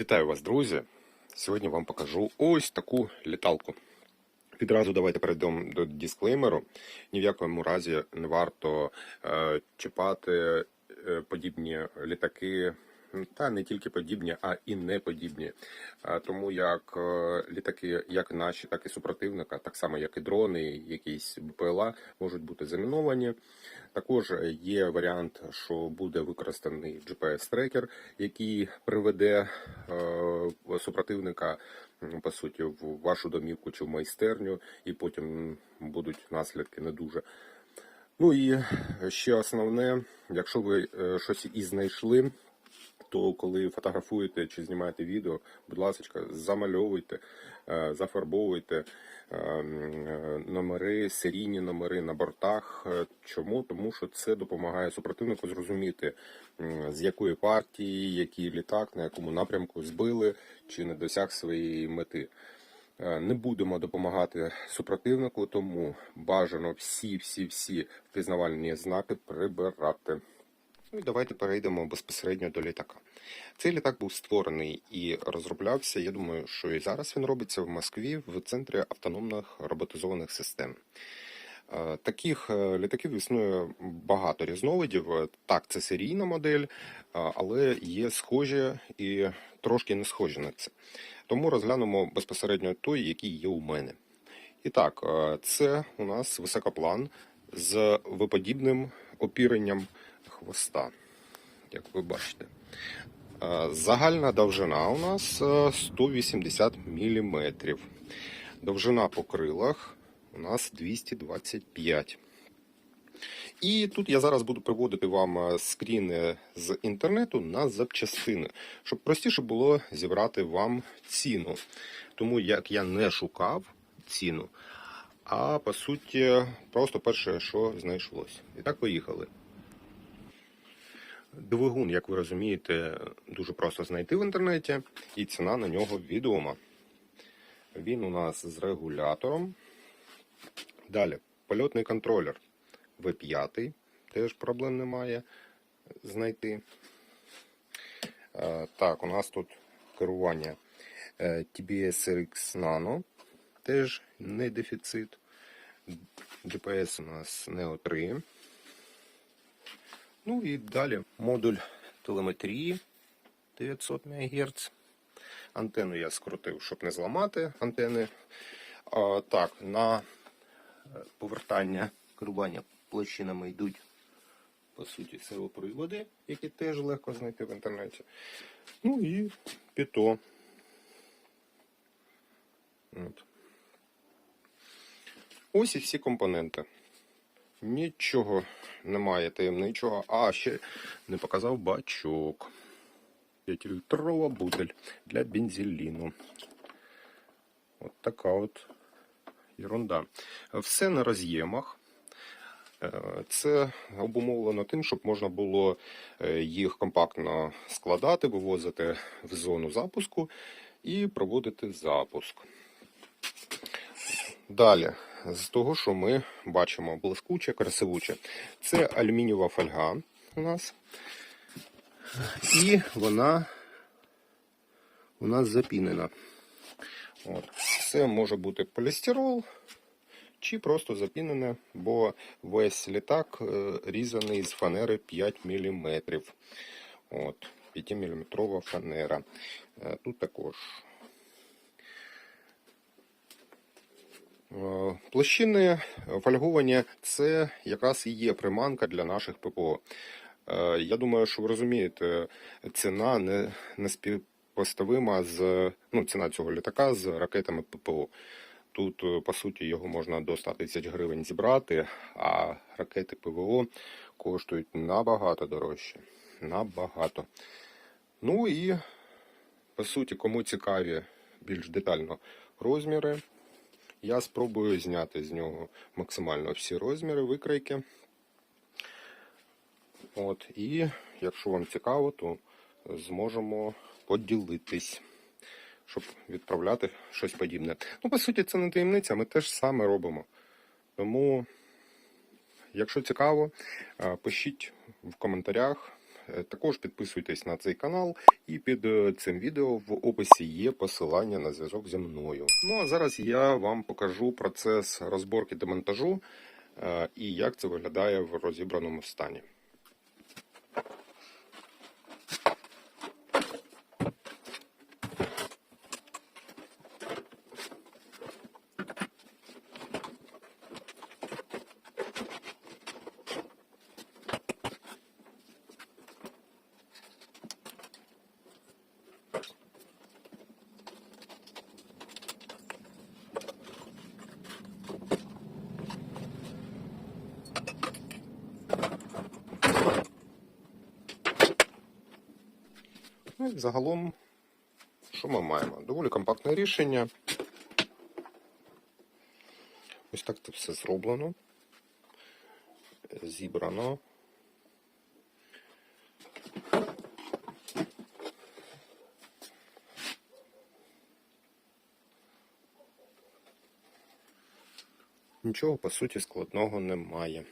Вітаю вас, друзі! Сьогодні вам покажу ось таку літалку. Відразу давайте перейдемо до дисклеймеру. Ні в якому разі не варто е, чіпати е, подібні літаки, та не тільки подібні, а і не подібні. Тому як е, літаки, як наші, так і супротивника, так само як і дрони, якісь БПЛА, можуть бути заміновані. Також є варіант, що буде використаний GPS-трекер, який приведе е, супротивника по суті в вашу домівку чи в майстерню, і потім будуть наслідки не дуже. Ну і ще основне, якщо ви е, щось і знайшли, то коли фотографуєте чи знімаєте відео, будь ласка, замальовуйте, е, зафарбовуйте е, е, номери, серійні номери на бортах. Чому? Тому що це допомагає супротивнику зрозуміти, з якої партії, який літак, на якому напрямку збили чи не досяг своєї мети. Не будемо допомагати супротивнику, тому бажано всі, всі, всі впізнавальні знаки прибирати. Ну і давайте перейдемо безпосередньо до літака. Цей літак був створений і розроблявся. Я думаю, що і зараз він робиться в Москві в центрі автономних роботизованих систем. Е, Таких е, літаків існує багато різновидів. Так, це серійна модель, е, але є схожі і трошки не схожі на це. Тому розглянемо безпосередньо той, який є у мене. І так, це у нас високоплан з виподібним опіренням хвоста, як ви бачите. Е, Загальна довжина у нас е, 180 мм. Довжина по крилах у нас 225. І тут я зараз буду приводити вам е, скріни з інтернету на запчастини, щоб простіше було зібрати вам ціну. Тому як я не шукав ціну, а по суті, просто перше, що знайшлось. І так поїхали. Двигун, як ви розумієте, дуже просто знайти в інтернеті, і ціна на нього відома. Він у нас з регулятором. Далі, польотний контролер V5, теж проблем немає знайти. Е, Так, у нас тут керування е, TBS RX Nano, теж не дефіцит. GPS у нас Neo 3. Ну і далі модуль телеметрії 900 МГц. Антенну я скрутив, щоб не зламати антени. А, так, на е, повертання керування площинами йдуть, по суті, сервоприводи, які теж легко знайти в інтернеті. Ну і піто. От. Ось і всі компоненти. Нічого немає таємничого. А, ще не показав бачок. 5-літрова бутель для бензиліну. От така от ерунда. Все на роз'ємах. Е, Це обумовлено тим, щоб можна було е, їх компактно складати, вивозити в зону запуску і проводити запуск. Далі, з того, що ми бачимо, блискуче, красивуче, це алюмінієва фольга у нас. І вона у нас запінена. От. Це може бути полістирол чи просто запінене, бо весь літак е, різаний з фанери 5 мм. От, 5-мм фанера. Е, Тут також. Площини фольговані це якраз і є приманка для наших ППО. Е, Я думаю, що ви розумієте, ціна не, не співпоставима з ну, ціна цього літака з ракетами ППО. Тут, е, по суті, його можна до 100 тисяч гривень зібрати, а ракети ПВО коштують набагато дорожче. Набагато. Ну і, по суті, кому цікаві більш детально розміри, я спробую зняти з нього максимально всі розміри, викройки. От, і якщо вам цікаво, то зможемо поділитись, щоб відправляти щось подібне. Ну, по суті, це не таємниця, ми теж саме робимо. Тому, якщо цікаво, пишіть в коментарях, Також підписуйтесь на цей канал, і під е, цим відео в описі є посилання на зв'язок зі мною. Ну а зараз я вам покажу процес розборки демонтажу е, і як це виглядає в розібраному стані. Ну, і загалом, що ми маємо? Доволі компактне рішення. Ось так це все зроблено. Зібрано. Нічого по суті складного немає.